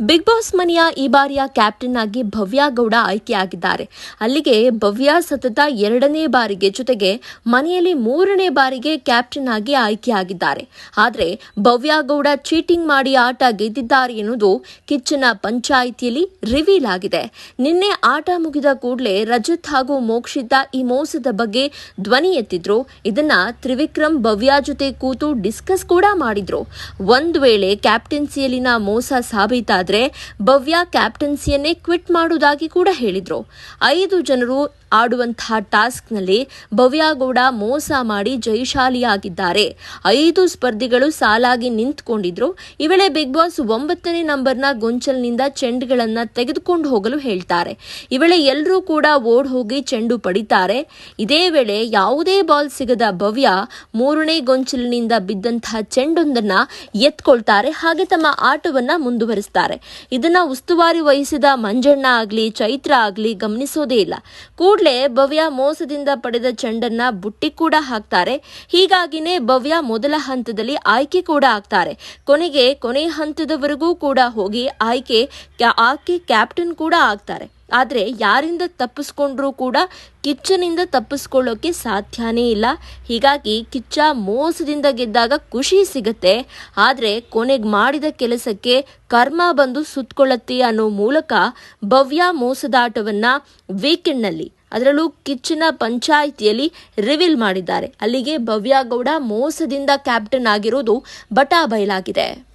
Big boss ಮನೆಯ ಈ ಬಾರಿಯ ಕ್ಯಾಪ್ಟನ್ ಆಗಿ ಭವ್ಯ ಗೌಡ ಆಯ್ಕೆಯಾಗಿದ್ದಾರೆ. ಅಲ್ಲಿಗೆ ಭವ್ಯ ಸತತ ಎರಡನೇ ಬಾರಿಗೆ ಜೊತೆಗೆ ಮನೆಯಲ್ಲಿ ಮೂರನೇ ಬಾರಿಗೆ ಕ್ಯಾಪ್ಟನ್ ಆಗಿ ಆಯ್ಕೆಯಾಗಿದ್ದಾರೆ. ಆದರೆ ಭವ್ಯ ಗೌಡ ಚೀಟಿಂಗ್ ಮಾಡಿ ಆಟ ಗೆದ್ದಿದ್ದಾರೆ ಎನ್ನುವುದು ಕಿಚ್ಚನ ಪಂಚಾಯಿತಿಯಲ್ಲಿ ರಿವೀಲ್ ಆಗಿದೆ. ನಿನ್ನೆ ಆಟ ಮುಗಿದ ಕೂಡಲೇ ರಜತ್ ಹಾಗೂ ಮೋಕ್ಷಿತ ಈ ಮೋಸದ ಬಗ್ಗೆ ಧ್ವನಿ ಎತ್ತಿದ್ರು. ಇದನ್ನ ತ್ರಿವಿಕ್ರಮ್ ಭವ್ಯ ಜೊತೆ ಕೂತು ಡಿಸ್ಕಸ್ ಕೂಡ ಮಾಡಿದ್ರು. ಒಂದು ವೇಳೆ ಕ್ಯಾಪ್ಟನ್ಸಿಯಲ್ಲಿನ ಮೋಸ ಸಾಬೀತಾದ್ರೆ ಭವ್ಯ ಕ್ಯಾಪ್ಟನ್ಸಿಯನ್ನೇ ಕ್ವಿಟ್ ಮಾಡುವುದಾಗಿ ಕೂಡ ಹೇಳಿದರು. ಐದು ಜನರು ಆಡುವಂತಹ ಟಾಸ್ಕ್ನಲ್ಲಿ ಭವ್ಯಗೌಡ ಮೋಸ ಮಾಡಿ ಜಯಶಾಲಿಯಾಗಿದ್ದಾರೆ. ಐದು ಸ್ಪರ್ಧಿಗಳು ಸಾಲಾಗಿ ನಿಂತ್ಕೊಂಡಿದ್ರು. ಈ ವೇಳೆ ಬಿಗ್ ಬಾಸ್ ಒಂಬತ್ತನೇ ನಂಬರ್ನ ಗೊಂಚಲ್ನಿಂದ ಚೆಂಡುಗಳನ್ನು ತೆಗೆದುಕೊಂಡು ಹೋಗಲು ಹೇಳ್ತಾರೆ. ಈ ವೇಳೆ ಎಲ್ಲರೂ ಕೂಡ ಓಡ್ ಹೋಗಿ ಚೆಂಡು ಪಡಿತಾರೆ. ಇದೇ ವೇಳೆ ಯಾವುದೇ ಬಾಲ್ ಸಿಗದ ಭವ್ಯ ಮೂರನೇ ಗೊಂಚಲಿನಿಂದ ಬಿದ್ದಂತಹ ಚೆಂಡೊಂದನ್ನು ಎತ್ಕೊಳ್ತಾರೆ. ಹಾಗೆ ತಮ್ಮ ಆಟವನ್ನು ಮುಂದುವರಿಸ್ತಾರೆ. ಇದನ್ನ ಉಸ್ತುವಾರಿ ವಹಿಸಿದ ಮಂಜಣ್ಣ ಆಗ್ಲಿ, ಚೈತ್ರ ಆಗ್ಲಿ ಗಮನಿಸೋದೇ ಇಲ್ಲ. ಕೂಡಲೇ ಭವ್ಯ ಮೋಸದಿಂದ ಪಡೆದ ಚೆಂಡನ್ನ ಬುಟ್ಟಿ ಕೂಡ ಹಾಕ್ತಾರೆ. ಹೀಗಾಗಿನೇ ಭವ್ಯ ಮೊದಲ ಹಂತದಲ್ಲಿ ಆಯ್ಕೆ ಕೂಡ ಆಗ್ತಾರೆ. ಕೊನೆಗೆ ಕೊನೆ ಹಂತದವರೆಗೂ ಕೂಡ ಹೋಗಿ ಆಯ್ಕೆ ಆಕೆ ಕ್ಯಾಪ್ಟನ್ ಕೂಡ ಆಗ್ತಾರೆ. ಆದರೆ ಯಾರಿಂದ ತಪ್ಪಿಸ್ಕೊಂಡ್ರೂ ಕೂಡ ಕಿಚ್ಚನಿಂದ ತಪ್ಪಿಸ್ಕೊಳ್ಳೋಕೆ ಸಾಧ್ಯನೇ ಇಲ್ಲ. ಹೀಗಾಗಿ ಕಿಚ್ಚ ಮೋಸದಿಂದ ಗೆದ್ದಾಗ ಖುಷಿ ಸಿಗತ್ತೆ. ಆದರೆ ಕೊನೆಗೆ ಮಾಡಿದ ಕೆಲಸಕ್ಕೆ ಕರ್ಮ ಬಂದು ಸುತ್ತಕೊಳ್ಳುತ್ತೆ ಅನ್ನೋ ಮೂಲಕ ಭವ್ಯ ಮೋಸದಾಟವನ್ನ ವೀಕೆಂಡ್ನಲ್ಲಿ, ಅದರಲ್ಲೂ ಕಿಚ್ಚನ ಪಂಚಾಯಿತಿಯಲ್ಲಿ ರಿವೀಲ್ ಮಾಡಿದ್ದಾರೆ. ಅಲ್ಲಿಗೆ ಭವ್ಯ ಗೌಡ ಮೋಸದಿಂದ ಕ್ಯಾಪ್ಟನ್ ಆಗಿರೋದು ಬಟಾ ಬಯಲಾಗಿದೆ.